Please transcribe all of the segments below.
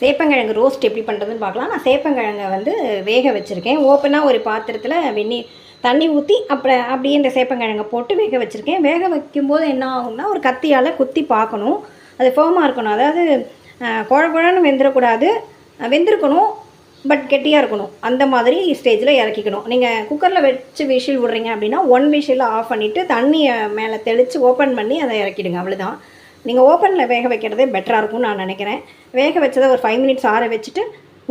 சேப்பங்கிழங்கு ரோஸ்ட் எப்படி பண்ணுறதுன்னு பார்க்கலாம். நான் சேப்பங்கிழங்கை வந்து வேக வச்சுருக்கேன். ஓப்பனாக ஒரு பாத்திரத்தில் வெந்நீர் தண்ணி ஊற்றி அப்புறம் அப்படியே இந்த சேப்பங்கிழங்கை போட்டு வேக வச்சுருக்கேன். வேக வைக்கும்போது என்ன ஆகும்னா ஒரு கத்தியால் குத்தி பார்க்கணும். அது ஃபோமாக இருக்கணும். அதாவது குழ குழன்னு வெந்துடக்கூடாது வெந்திருக்கணும் பட் கெட்டியாக இருக்கணும். அந்த மாதிரி ஸ்டேஜில் இறக்கிக்கணும். நீங்கள் குக்கரில் வச்சு விஷில் விடுறீங்க அப்படின்னா ஒன் விஷில் ஆஃப் பண்ணிவிட்டு தண்ணியை மேலே தெளித்து ஓப்பன் பண்ணி அதை இறக்கிடுங்க. அவ்வளோதான் நீங்கள் ஓப்பனில் வேக வைக்கிறதே பெட்டராக இருக்கும்னு நான் நினைக்கிறேன். வேக வச்சதை ஒரு ஃபைவ் மினிட்ஸ் ஆற வச்சுட்டு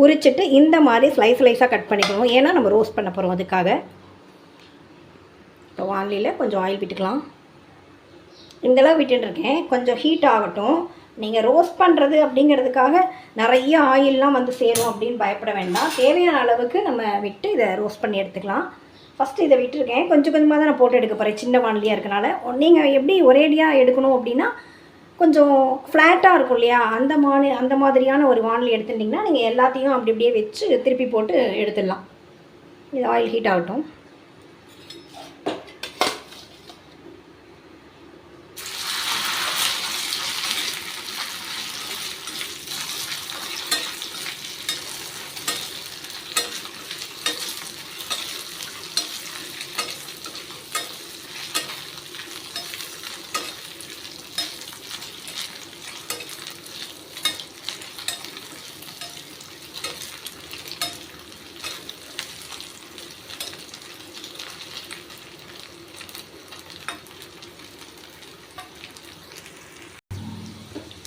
உரிச்சிட்டு இந்த மாதிரி ஸ்லைஸ் ஸ்லைஸாக கட் பண்ணிக்கணும். ஏன்னா நம்ம ரோஸ்ட் பண்ண போகிறோம் அதுக்காக. இப்போ வானிலையில் கொஞ்சம் ஆயில் விட்டுக்கலாம். இந்தளவு விட்டுட்டுருக்கேன் கொஞ்சம் ஹீட் ஆகட்டும். நீங்கள் ரோஸ்ட் பண்ணுறது அப்படிங்கிறதுக்காக நிறைய ஆயிலெலாம் வந்து சேரும் அப்படின்னு பயப்பட வேண்டாம். தேவையான அளவுக்கு நம்ம விட்டு இதை ரோஸ்ட் பண்ணி எடுத்துக்கலாம். ஃபஸ்ட்டு இதை விட்டுருக்கேன். கொஞ்சம் கொஞ்சமாக தான் நான் போட்டு எடுக்க போகிறேன் சின்ன வானிலையாக இருக்கனால. நீங்கள் எப்படி ஒரேடியாக எடுக்கணும் அப்படின்னா கொஞ்சம் ஃப்ளாட்டாக இருக்கும் இல்லையா? அந்த மானி அந்த மாதிரியான ஒரு வானிலை எடுத்துட்டிங்கன்னா நீங்கள் எல்லாத்தையும் அப்படி அப்படியே வச்சு திருப்பி போட்டு எடுத்துடலாம். இது ஆயில் ஹீட் ஆகட்டும்.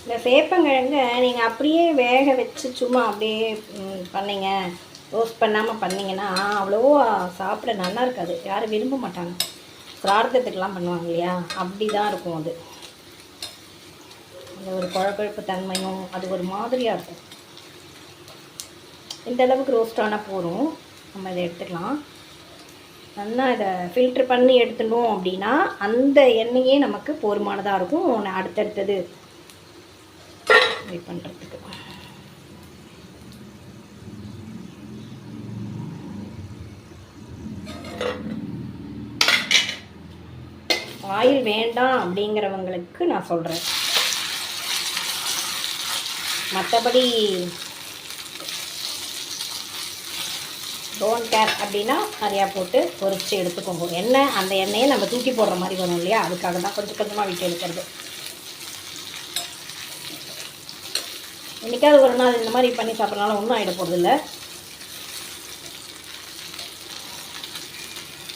இந்த சேப்பங்கிழங்க நீங்கள் அப்படியே வேக வச்சு சும்மா அப்படியே பண்ணிங்க பண்ணீங்க. ரோஸ்ட் பண்ணாமல் பண்ணிங்கன்னா அவ்வளோ சாப்பிட நல்லா இருக்காது. யாரும் விரும்ப மாட்டாங்க. பிரார்த்தத்துக்கெலாம் பண்ணுவாங்க இல்லையா? அப்படி தான் இருக்கும் அது. அந்த ஒரு குழப்பழப்பு தன்மையும் அது ஒரு மாதிரியாக இருக்கும். இந்த அளவுக்கு ரோஸ்ட் ஆனால் போதும். நம்ம இதை எடுத்துக்கலாம். நல்லா இதை ஃபில்ட்ரு பண்ணி எடுத்துட்டோம் அப்படின்னா அந்த எண்ணெயே நமக்கு போதுமானதாக இருக்கும். அடுத்தடுத்தது ஃப்ரை பண்ணுறதுக்கு ஆயில் வேண்டாம் அப்படிங்கிறவங்களுக்கு நான் சொல்கிறேன் மற்றபடி டோன் கேர் அப்படின்னா நிறையா போட்டு பொறிச்சு எடுத்துக்கோங்க. எண்ணெய் அந்த எண்ணெயை நம்ம தூக்கி போடுற மாதிரி வரும் இல்லையா? அதுக்காக தான் கொஞ்சம் கொஞ்சமாக விட்டு எடுக்கிறது. என்றைக்காவது ஒரு நாள் இந்த மாதிரி பண்ணி சாப்பிட்றனால ஒன்றும் ஆகிட போகிறதில்ல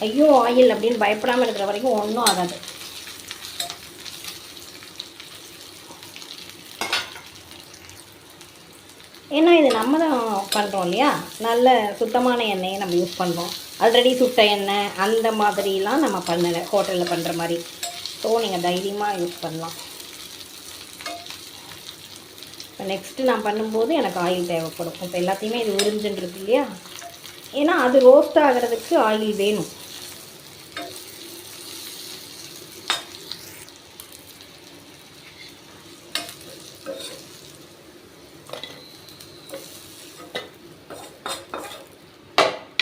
ஐயோ ஆயில் அப்படின்னு பயப்படாமல் இருக்கிற வரைக்கும் ஒன்றும் ஆகாது. ஏன்னா இது நம்ம தான் பண்ணுறோம் இல்லையா? நல்ல சுத்தமான எண்ணெயை நம்ம யூஸ் பண்ணுறோம் ஆல்ரெடி சுட்ட எண்ணெய் அந்த மாதிரிலாம் நம்ம பண்ணலை ஹோட்டலில் பண்ணுற மாதிரி. ஸோ நீங்கள் தைரியமாக யூஸ் பண்ணலாம். இப்போ நெக்ஸ்ட்டு நான் பண்ணும்போது எனக்கு ஆயில் தேவைப்படும். இப்போ எல்லாத்தையுமே இது உறிஞ்சுன்றது இல்லையா? ஏன்னா அது ரோஸ்ட் ஆகிறதுக்கு ஆயில் வேணும்.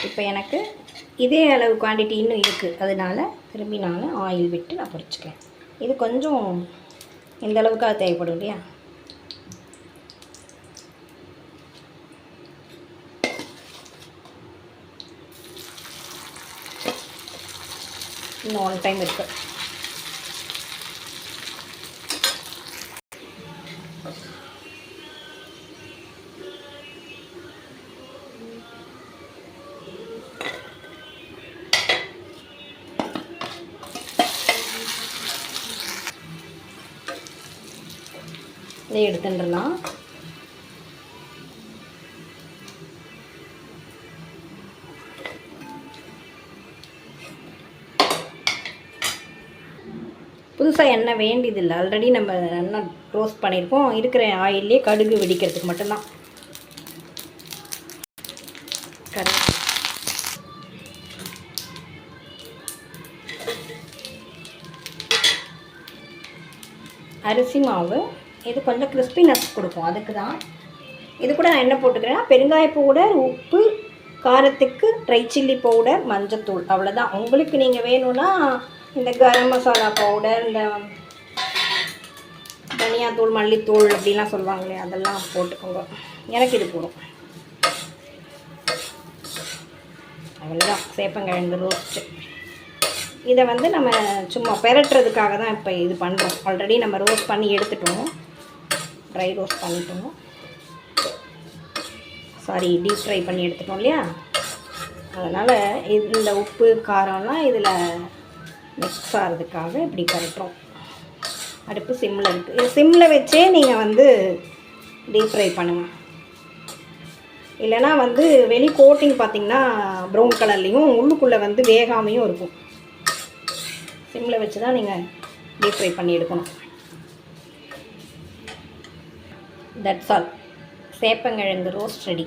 இப்போ எனக்கு இதே அளவு குவான்டிட்டி இன்னும் இருக்குது அதனால் திரும்பி நான் ஆயில் விட்டு நான் பொறிச்சிக்கிறேன் இது கொஞ்சம் இந்த அளவுக்கு அது தேவைப்படும் இல்லையா? இன்னும் ஒன் டைம் இருக்கு. இதை எடுத்துடலாம் புதுசாக எண்ணெய் வேண்டியதில்லை. ஆல்ரெடி நம்ம எண்ணெய் ரோஸ்ட் பண்ணியிருக்கோம். இருக்கிற ஆயிலே கடுகு வெடிக்கிறதுக்கு மட்டும்தான். கடுகு. அரிசி மாவு. இது கொஞ்சம் கிறிஸ்பினஸ் கொடுக்கும். அதுக்கு தான் இது கூட நான் என்ன போட்டுக்கிறேன்னா பெருங்காய பவுடர் உப்பு காரத்துக்கு ட்ரை சில்லி பவுடர் மஞ்சத்தூள். அவ்வளோதான் உங்களுக்கு நீங்கள் வேணும்னா இந்த கரம் மசாலா பவுடர் இந்த தனியாத்தூள் மல்லித்தூள் அப்படிலாம் சொல்லுவாங்களே அதெல்லாம் போட்டுக்கோங்க. எனக்கு இது போடும் அவ்வளோதான் சேப்பங்கிழங்கு ரோஸ்ட்டு இதை வந்து நம்ம சும்மா பெரட்டுறதுக்காக தான் இப்போ இது பண்ணுறோம் ஆல்ரெடி நம்ம ரோஸ்ட் பண்ணி எடுத்துட்டோம். ட்ரை ரோஸ்ட் பண்ணிட்டோம். சாரி டீப் ஃப்ரை பண்ணி எடுத்துட்டோம் இல்லையா? அதனால் இந்த உப்பு காரம்லாம் இதில் மிக்ஸ் ஆகிறதுக்காக இப்படி கரெக்டோம் அடுப்பு சிம்மில் இருக்குது இது சிம்மில் வச்சே நீங்கள் வந்து டீப் ஃப்ரை பண்ணுங்கள் இல்லைனா வந்து வெளி கோட்டிங் பார்த்தீங்கன்னா ப்ரௌன் கலர்லேயும் உள்ளுக்குள்ளே வந்து வேகாமையும் இருக்கும். சிம்மில் வச்சு தான் நீங்கள் டீப் ஃப்ரை பண்ணி எடுக்கணும். தட்ஸ் ஆல் சேப்பங்கிழங்கு ரோஸ்ட் ரெடி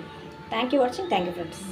தேங்க்யூ வாட்சிங் தேங்க்யூ ஃப்ரெண்ட்ஸ்